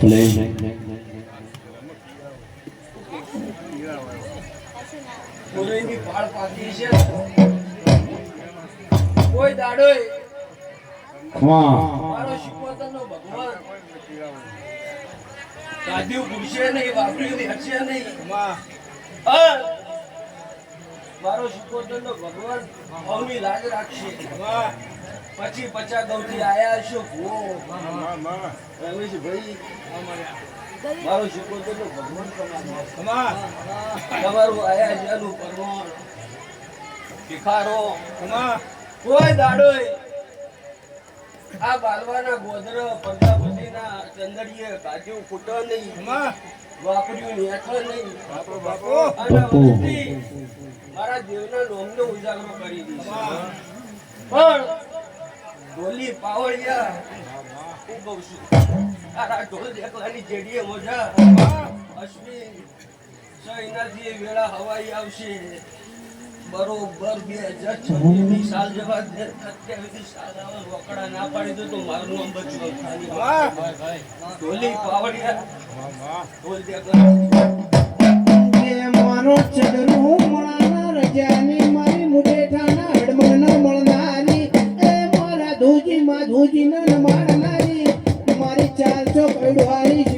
ને દાડોય મારો શિકોતરનો ભગવાન ગાદ્યું ભૂલશે નહીં વાપર્યું હશે નહીં. મારો શિકોતરનો ભગવાન ભાવની લાજ રાખશે પછી પચા ગૌથી આયા છો ભૂવો રમેશભાઈ મારો શિકોતરનો ભગવાન તમારો તમારું? આયા જ્યાંનું પરમાણ. ભિખારો. કોઈ દાડો આ બાલવાના ગોધર પ્રજાપતિના ચંદડીએ કાજુ ફૂટો નહીં. વાપર્યું નેઠો નહીં. અને મારા દેવના નોમનો ઉજાગરો કરી દીધો. પણ ઢોલી પાવળિયા. હું કહું છું તારા ઢોલ દેખલાની જેડીએ મોજા. અશ્વિન સૈનાથી વેળા હવાઈ આવશે. બરોબર બે હજાર છવ્વીસની સાલ જેવા સત્યાવીસની સાલ આવે રોકડા ના પાડી દો તો મારું નામ બચ્યું ઢોલી પાવડિયા ઢોલ દેખલા મારો ચદરું મળાના રજાની માધુજી ના મારનારી મારી ચાર ચોક અડવારી